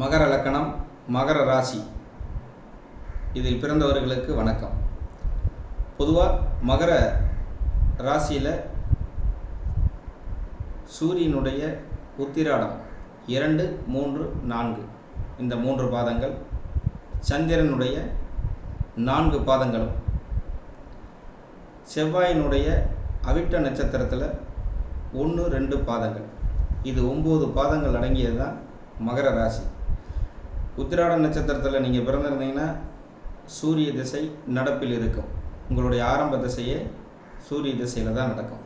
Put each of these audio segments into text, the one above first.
மகர லக்கணம் மகர ராசி. இதில் பிறந்தவர்களுக்கு வணக்கம். பொதுவாக மகர ராசியில் சூரியனுடைய உத்திராடம் இரண்டு மூன்று நான்கு. இந்த மூன்று பாதங்கள் சந்திரனுடைய நான்கு பாதங்களும். செவ்வாயினுடைய அவிட்ட நட்சத்திரத்தில் ஒன்று ரெண்டு பாதங்கள். இது ஒம்பது பாதங்கள் அடங்கியது தான் மகர ராசி. உத்திராட நட்சத்திரத்தில் நீங்கள் பிறந்திருந்தீங்கன்னா சூரிய திசை நடப்பில் இருக்கும். உங்களுடைய ஆரம்ப திசையே சூரிய திசையில் தான் நடக்கும்.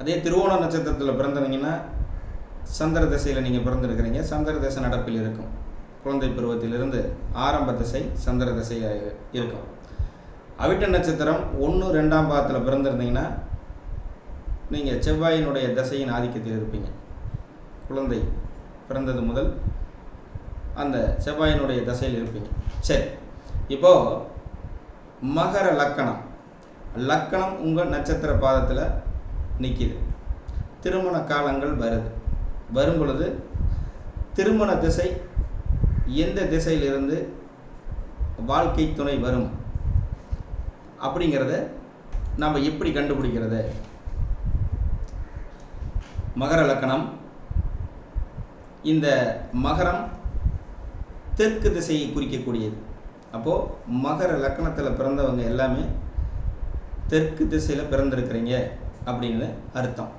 அதே திருவோண நட்சத்திரத்தில் பிறந்திருந்தீங்கன்னா சந்திர திசையில் நீங்கள் பிறந்திருக்கிறீங்க. சந்திர திசை நடப்பில் இருக்கும். குழந்தை பருவத்திலிருந்து ஆரம்ப திசை சந்திர திசையாக இருக்கும். அவிட்ட நட்சத்திரம் ஒன்று ரெண்டாம் பாதத்தில் பிறந்திருந்தீங்கன்னா நீங்கள் செவ்வாயினுடைய திசையின் ஆதிக்கத்தில் இருப்பீங்க. குழந்தை பிறந்தது முதல் அந்த செவ்வாயினுடைய தசையில் இருப்பீங்க. சரி. இப்போது மகர லக்கணம். லக்கணம் உங்கள் நட்சத்திர பாதத்தில் நிற்கிது திருமண காலங்கள் வருது. வரும் பொழுது திருமண திசை எந்த திசையிலிருந்து வாழ்க்கை துணை வரும்? அப்படிங்கிறத நம்ம எப்படி கண்டுபிடிக்கிறது? மகர லக்கணம். இந்த மகரம் தெற்கு திசையை குறிக்கக்கூடியது. அப்போது மகர லக்கணத்தில் பிறந்தவங்க எல்லாமே தெற்கு திசையில் பிறந்திருக்கிறீங்க அப்படின்னு அர்த்தம்.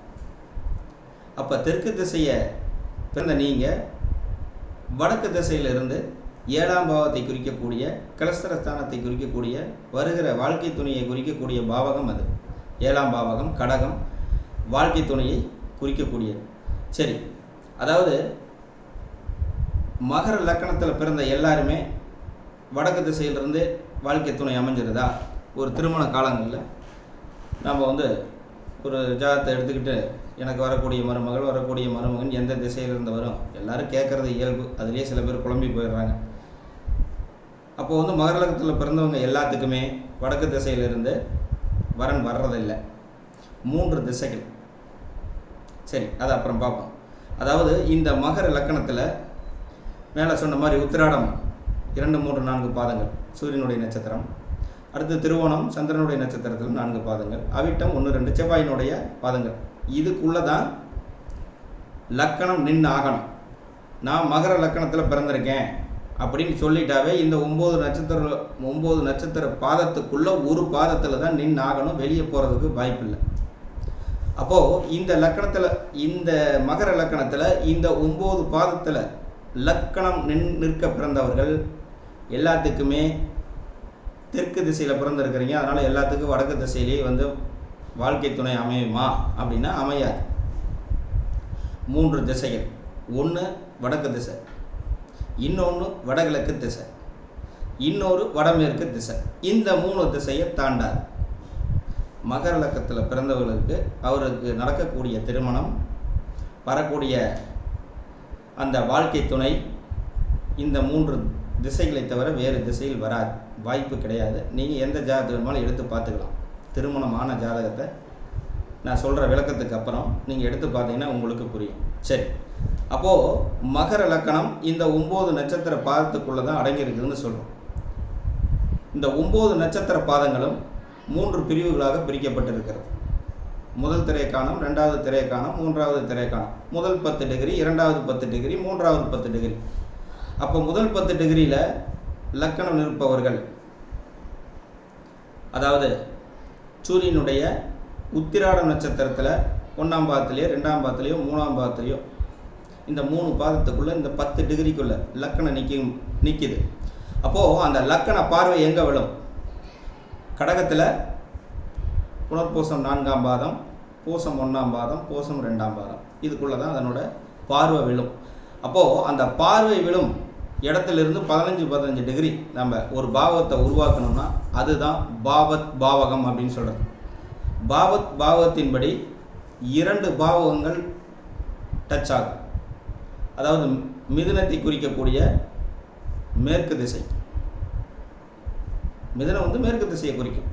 அப்போ தெற்கு திசையை பிறந்த நீங்கள் வடக்கு திசையிலிருந்து ஏழாம் பாவத்தை குறிக்கக்கூடிய கலஸ்தரஸ்தானத்தை குறிக்கக்கூடிய வருகிற வாழ்க்கை துணையை குறிக்கக்கூடிய பாவகம் அது. ஏழாம் பாவகம் கடகம் வாழ்க்கை துணையை குறிக்கக்கூடியது. சரி அதாவது மகர லக்கணத்தில் பிறந்த எல்லாருமே வடக்கு திசையிலிருந்து வாழ்க்கை துணை அமைஞ்சிருதா? ஒரு திருமண காலங்களில் நம்ம வந்து ஒரு ஜாதத்தை எடுத்துக்கிட்டு எனக்கு வரக்கூடிய மருமகள் வரக்கூடிய மருமகன் எந்த திசையிலிருந்து வரும்? எல்லாரும் கேட்குறது இயல்பு. அதுலேயே சில பேர் குழம்பி போயிடுறாங்க. அப்போது வந்து மகர லக்கணத்தில் பிறந்தவங்க எல்லாத்துக்குமே வடக்கு திசையிலிருந்து வரன் வர்றதில்லை. மூன்று திசைகள். சரி அதை அப்புறம் பார்ப்போம். அதாவது இந்த மகர லக்கணத்தில் மேலே சொன்ன மாதிரி உத்திராடம் இரண்டு மூன்று நான்கு பாதங்கள். சூரியனுடைய நட்சத்திரம். அடுத்து திருவோணம் சந்திரனுடைய நட்சத்திரத்தில் நான்கு பாதங்கள். அவிட்டம் ஒன்று ரெண்டு செவ்வாயினுடைய பாதங்கள். இதுக்குள்ளே தான் லக்கணம் நின்று ஆகணும் நான் மகர லக்கணத்தில் பிறந்திருக்கேன் அப்படின்னு சொல்லிட்டாவே இந்த ஒம்பது நட்சத்திர ஒம்பது நட்சத்திர பாதத்துக்குள்ளே ஒரு பாதத்தில் தான் நின்று ஆகணும் வெளியே போகிறதுக்கு வாய்ப்பில்லை. அப்போது இந்த லக்கணத்தில் இந்த மகர லக்கணத்தில் இந்த ஒம்பது பாதத்தில் லக்கணம் நின் நிற்க பிறந்தவர்கள் எல்லாத்துக்குமே தெற்கு திசையில் பிறந்திருக்கிறீங்க. அதனால் எல்லாத்துக்கும் வடக்கு திசையிலேயே வந்து வாழ்க்கை துணை அமையுமா? அப்படின்னா அமையாது. மூன்று திசைகள். ஒன்று வடக்கு திசை. இன்னொன்று வடகிழக்கு திசை. இன்னொரு வடமேற்கு திசை. இந்த மூணு திசையை தாண்டாது. மகர லக்கத்தில் பிறந்தவர்களுக்கு அவருக்கு நடக்கக்கூடிய திருமணம் வரக்கூடிய அந்த வாழ்க்கை துணை இந்த மூன்று திசைகளை தவிர வேறு திசையில் வராது வாய்ப்பு கிடையாது. நீங்கள் எந்த ஜாதகத்தை வேணுமாலும் எடுத்து பார்த்துக்கலாம். திருமணமான ஜாதகத்தை நான் சொல்கிற விளக்கத்துக்கு அப்புறம் நீங்கள் எடுத்து பார்த்தீங்கன்னா உங்களுக்கு புரியும். சரி. அப்போது மகர லக்கணம் இந்த ஒம்பது நட்சத்திர பாதத்துக்குள்ளே தான் அடங்கியிருக்குதுன்னு சொல்கிறோம் இந்த ஒம்பது நட்சத்திர பாதங்களும் மூன்று பிரிவுகளாக பிரிக்கப்பட்டிருக்கிறது. முதல் திரைக்காணம் ரெண்டாவது திரைக்காணம் மூன்றாவது திரைக்காணம் முதல் பத்து டிகிரி இரண்டாவது பத்து டிகிரி மூன்றாவது பத்து டிகிரி அப்போ முதல் பத்து டிகிரியில் லக்கணம் நிற்பவர்கள் அதாவது சூரியனுடைய உத்திராட நட்சத்திரத்தில் ஒன்றாம் பாதத்துலேயோ ரெண்டாம் பாதத்துலேயோ மூணாம் பாதத்துலேயோ இந்த மூணு பாதத்துக்குள்ளே இந்த பத்து டிகிரிக்குள்ளே லக்கணம் நிற்கும் நிற்கிது அப்போது அந்த லக்கண பார்வை எங்கே விழும்? கடகத்தில் புனர்பூசம் நான்காம் பாதம் பூசம் ஒன்றாம் பாதம் பூசம் ரெண்டாம் பாதம். இதுக்குள்ளே தான் அதனோட பார்வை விழும். அப்போது அந்த பார்வை விழும் இடத்துலேருந்து பதினஞ்சு பதினஞ்சு டிகிரி நம்ம ஒரு பாவத்தை உருவாக்கணும்னா அதுதான் பாவத் பாவகம் அப்படின்னு சொல்கிறது பாவத் பாவத்தின்படி இரண்டு பாவகங்கள் டச் ஆகும். அதாவது மிதுனத்தை குறிக்கக்கூடிய மேற்கு திசை. மிதுனம் வந்து மேற்கு திசையை குறிக்கும்.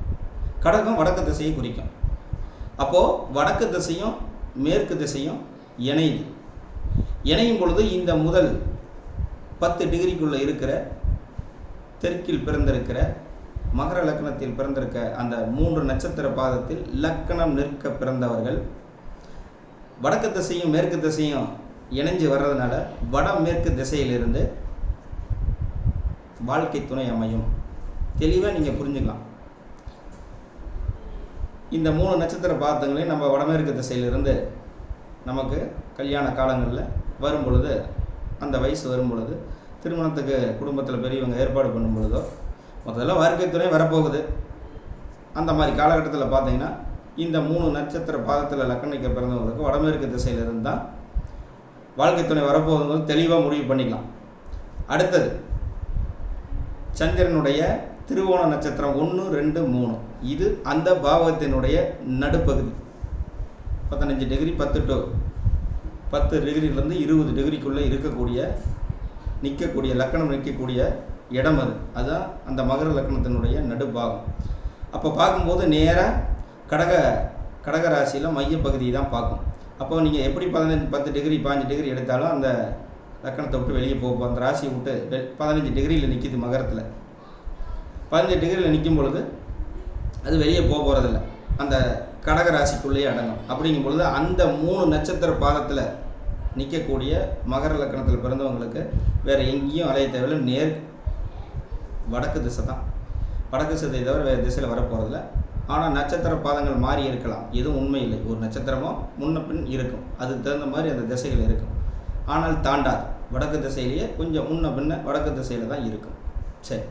கடகம் வடக்கு திசையை குறிக்கும். அப்போது வடக்கு திசையும் மேற்கு திசையும் இணையுது இணையும் பொழுது இந்த முதல் பத்து டிகிரிக்குள்ளே இருக்கிற தெற்கில் பிறந்திருக்கிற மகர லக்னத்தில் பிறந்திருக்க அந்த மூன்று நட்சத்திர பாதத்தில் லக்கணம் நிற்க பிறந்தவர்கள் வடக்கு திசையும் மேற்கு திசையும் இணைஞ்சு வர்றதுனால வடமேற்கு திசையிலிருந்து வாழ்க்கை துணை அமையும். தெளிவாக நீங்கள் புரிஞ்சுக்கலாம். இந்த மூணு நட்சத்திர பாதங்களையும் நம்ம வடமேற்கு திசையிலிருந்து நமக்கு கல்யாண காலங்களில் வரும் பொழுது அந்த வயசு வரும் பொழுது திருமணத்துக்கு குடும்பத்தில் பெரியவங்க ஏற்பாடு பண்ணும் பொழுதோ முதல்ல வாழ்க்கை துணை வரப்போகுது. அந்த மாதிரி காலகட்டத்தில் பார்த்தீங்கன்னா இந்த மூணு நட்சத்திர பாதத்தில் லக்கணிக்க பிறந்தவங்களுக்கு வடமேற்கு திசையிலிருந்து தான் வாழ்க்கை துணை வரப்போகுதுங்கிறது தெளிவாக முடிவு பண்ணிக்கலாம். அடுத்தது சந்திரனுடைய திருவோண நட்சத்திரம் ஒன்று ரெண்டு மூணு. இது அந்த பாவகத்தினுடைய நடுப்பகுதி. பதினஞ்சு டிகிரி பத்து டு பத்து டிகிரிலேருந்து இருபது டிகிரிக்குள்ளே இருக்கக்கூடிய நிற்கக்கூடிய லக்கணம் நிற்கக்கூடிய இடம் அது. அதுதான் அந்த மகர லக்கணத்தினுடைய நடுப்பாகும். அப்போ பார்க்கும்போது நேராக கடக கடக ராசியில் மையப்பகுதியை தான் பார்க்கும். அப்போ நீங்கள் எப்படி பதினஞ்சு பத்து டிகிரி பாஞ்சு டிகிரி எடுத்தாலும் அந்த லக்கணத்தை விட்டு வெளியே போகும் அந்த ராசியை விட்டு வெ- பதினஞ்சு டிகிரியில் நிற்கிது மகரத்தில். பதினஞ்சு டிகிரியில் நிற்கும் பொழுது அது வெளியே போக போகிறதில்ல அந்த கடக ராசிக்குள்ளேயே அடங்கும். அப்படிங்கும் பொழுது அந்த மூணு நட்சத்திர பாதத்தில் நிற்கக்கூடிய மகர லக்கணத்தில் பிறந்தவங்களுக்கு வேறு எங்கேயும் அலைய தேவையில்ல. நேர் வடக்கு திசை தான். வடக்கு திசை தவிர வேறு திசையில் வரப்போகிறதில்ல ஆனால் நட்சத்திர பாதங்கள் மாறி இருக்கலாம். எதுவும் உண்மை இல்லை. ஒரு நட்சத்திரமும் முன்ன பின் இருக்கும். அதுக்கு தகுந்த மாதிரி அந்த திசைகள் இருக்கும். ஆனால் தாண்டாது. வடக்கு திசையிலேயே கொஞ்சம் முன்ன பின்ன வடக்கு திசையில் தான் இருக்கும். சரி.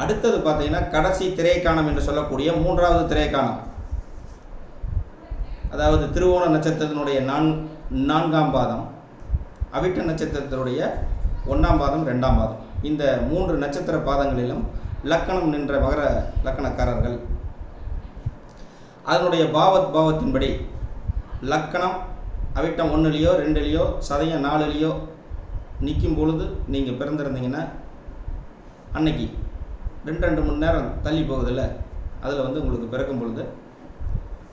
அடுத்தது பார்த்தீங்கன்னா கடைசி திரைக்காணம் என்று சொல்லக்கூடிய மூன்றாவது திரைக்காணம் அதாவது திருவோண நட்சத்திரத்தினுடைய நான் நான்காம் பாதம் அவிட்ட நட்சத்திரத்தினுடைய ஒன்றாம் பாதம் ரெண்டாம் பாதம். இந்த மூன்று நட்சத்திர பாதங்களிலும் லக்கணம் நின்ற மகர லக்கணக்காரர்கள். அதனுடைய பாவத் பாவத்தின்படி லக்கணம் அவிட்டம் ஒன்றுலேயோ ரெண்டுலேயோ சதயம் நாலுலேயோ நிற்கும் பொழுது நீங்கள் பிறந்திருந்தீங்கன்னா அன்னைக்கு ரெண்டு ரெண்டு மணி நேரம் தள்ளி போகுதுல்ல அதில் வந்து உங்களுக்கு பிறக்கும் பொழுது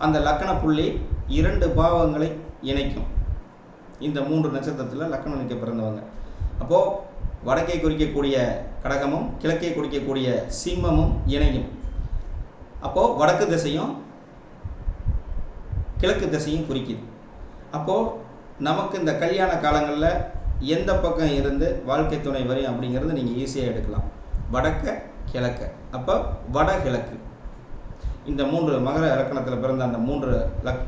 அந்த லக்கண புள்ளி இரண்டு பாவங்களை இணைக்கும். இந்த மூன்று நட்சத்திரத்தில் லக்கணம் நிற்க பிறந்தவங்க. அப்போது வடக்கே குறிக்கக்கூடிய கடகமும் கிழக்கே குறிக்கக்கூடிய சிம்மமும் இணையும். அப்போது வடக்கு திசையும் கிழக்கு திசையும் குறிக்குது. அப்போது நமக்கு இந்த கல்யாண காலங்களில் எந்த பக்கம் இருந்து வாழ்க்கை துணை வரும் அப்படிங்கிறது நீங்கள் ஈஸியாக எடுக்கலாம். வடக்க கிழக்க. அப்போ வடகிழக்கு. இந்த மூன்று மகர இலக்கணத்தில் பிறந்த அந்த மூன்று லக்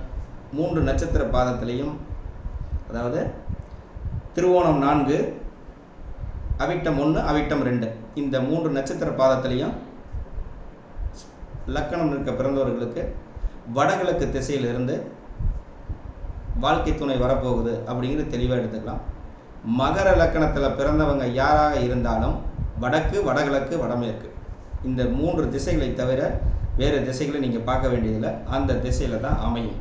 மூன்று நட்சத்திர பாதத்திலையும் அதாவது திருவோணம் நான்கு அவிட்டம் ஒன்று அவிட்டம் ரெண்டு இந்த மூன்று நட்சத்திர பாதத்திலையும் லக்கணம் இருக்க பிறந்தவர்களுக்கு வடகிழக்கு திசையிலிருந்து வாழ்க்கை துணை வரப்போகுது அப்படிங்கிறது தெளிவாக எடுத்துக்கலாம். மகர லக்கணத்தில் பிறந்தவங்க யாராக இருந்தாலும் வடக்கு வடகிழக்கு வடமேற்கு. இந்த மூன்று திசைகளை தவிர வேறு திசைகளை நீங்கள் பார்க்க வேண்டியதில்லை. அந்த திசையில் தான் அமையும்.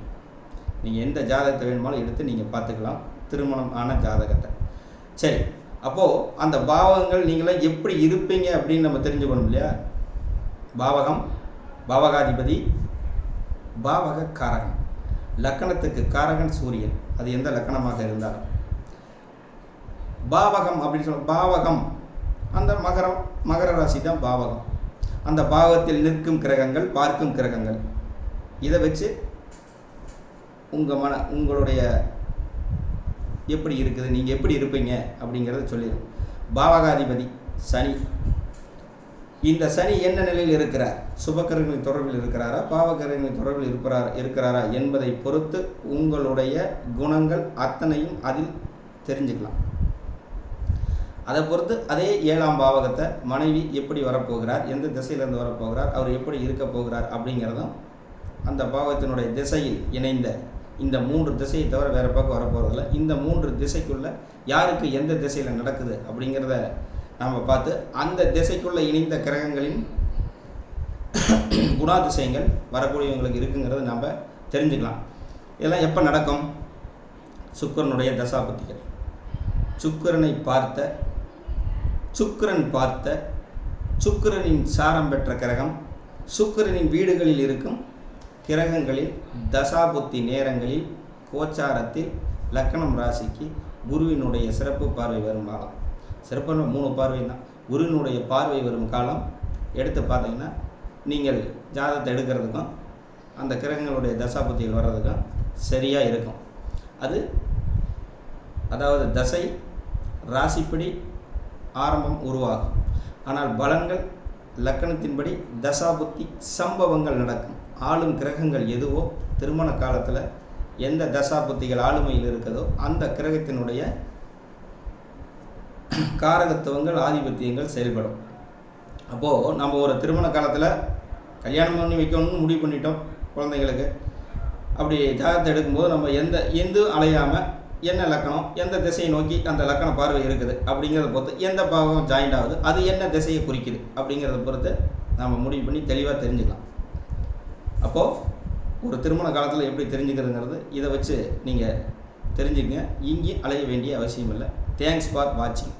நீங்கள் எந்த ஜாதகத்தை வேணுமாலும் எடுத்து நீங்கள் பார்த்துக்கலாம். திருமணம் ஆன ஜாதகத்தை. சரி. அப்போது அந்த பாவகங்கள் நீங்களாம் எப்படி இருப்பீங்க அப்படின்னு நம்ம தெரிஞ்சுக்கணும் இல்லையா? பாவகம் பாவகாதிபதி பாவக காரகன் லக்கணத்துக்கு காரகன் சூரியன். அது எந்த லக்கணமாக இருந்தாலும். பாவகம் அப்படின்னு சொல்ல பாவகம். அந்த மகரம் மகர ராசி தான் பாவகம். அந்த பாவத்தில் நிற்கும் கிரகங்கள் பார்க்கும் கிரகங்கள். இதை வச்சு உங்கள் மன உங்களுடைய எப்படி இருக்குது நீங்கள் எப்படி இருப்பீங்க அப்படிங்கிறத சொல்லிடும். பாவகாதிபதி சனி. இந்த சனி என்ன நிலையில் இருக்கிறார்? சுபக்கரங்களின் தொடர்பில் இருக்கிறாரா? பாவக்கிரகங்களின் தொடர்பில் இருக்கிறார் இருக்கிறாரா என்பதை பொறுத்து உங்களுடைய குணங்கள் அத்தனையும் அதில் தெரிஞ்சுக்கலாம். அதை பொறுத்து அதே ஏழாம் பாவகத்தை மனைவி எப்படி வரப்போகிறார் எந்த திசையிலேருந்து வரப்போகிறார் அவர் எப்படி இருக்க போகிறார் அப்படிங்கிறதும் அந்த பாவகத்தினுடைய திசையில் இணைந்த இந்த மூன்று திசையை தவிர வேறு பக்கம் வரப்போகிறதில்ல இந்த மூன்று திசைக்குள்ளே யாருக்கு எந்த திசையில் நடக்குது அப்படிங்கிறத நாம் பார்த்து அந்த திசைக்குள்ளே இணைந்த கிரகங்களின் குணாதிசயங்கள் வரக்கூடியவங்களுக்கு இருக்குங்கிறத நாம் தெரிஞ்சுக்கலாம். இதெல்லாம் எப்போ நடக்கும்? சுக்கிரனுடைய தசாபத்திகள் சுக்கரனை பார்த்த சுக்கிரன் பார்த்த சுக்கிரனின் சாரம் பெற்ற கிரகம் சுக்கிரனின் வீடுகளில் இருக்கும் கிரகங்களில் தசாபுத்தி நேரங்களில் கோச்சாரத்தில் லக்கணம் ராசிக்கு குருவினுடைய சிறப்பு பார்வை வரும் காலம். சிறப்பு மூணு பார்வை தான். குருவினுடைய பார்வை வரும் காலம். எடுத்து பார்த்தீங்கன்னா நீங்கள் ஜாதகத்தை எடுக்கிறதுக்கும் அந்த கிரகங்களுடைய தசாபுத்திகள் வர்றதுக்கும் சரியாக இருக்கும். அது அதாவது தசை ராசிப்படி ஆரம்பம் உருவாகும். ஆனால் பலன்கள் லக்கணத்தின்படி தசாபுத்தி சம்பவங்கள் நடக்கும். ஆளும் கிரகங்கள் எதுவோ திருமண காலத்தில் எந்த தசாபுத்திகள் ஆளுமையில் இருக்கதோ அந்த கிரகத்தினுடைய காரகத்துவங்கள் ஆதிபத்தியங்கள் செயல்படும். அப்போது நம்ம ஒரு திருமண காலத்தில் கல்யாணம் பண்ணி வைக்கணும்னு முடிவு பண்ணிட்டோம் குழந்தைங்களுக்கு அப்படி ஜாதகத்தை எடுக்கும்போது நம்ம எந்த எந்த அலையாமல் என்ன லக்கணம்? எந்த திசையை நோக்கி அந்த லக்கண பார்வை இருக்குது? அப்படிங்கிறத பொறுத்து எந்த பாகம் ஜாயிண்ட் ஆகுது? அது என்ன திசையை குறிக்குது? அப்படிங்கிறத பொறுத்து நம்ம முடிவு பண்ணி தெளிவாக தெரிஞ்சுக்கலாம். அப்போது ஒரு திருமண காலத்தில் எப்படி தெரிஞ்சுக்கிறதுங்கிறது இதை வச்சு நீங்கள் தெரிஞ்சுக்கங்க. இங்கேயும் அலைய வேண்டிய அவசியம் இல்லை தேங்க்ஸ் ஃபார் வாட்சிங்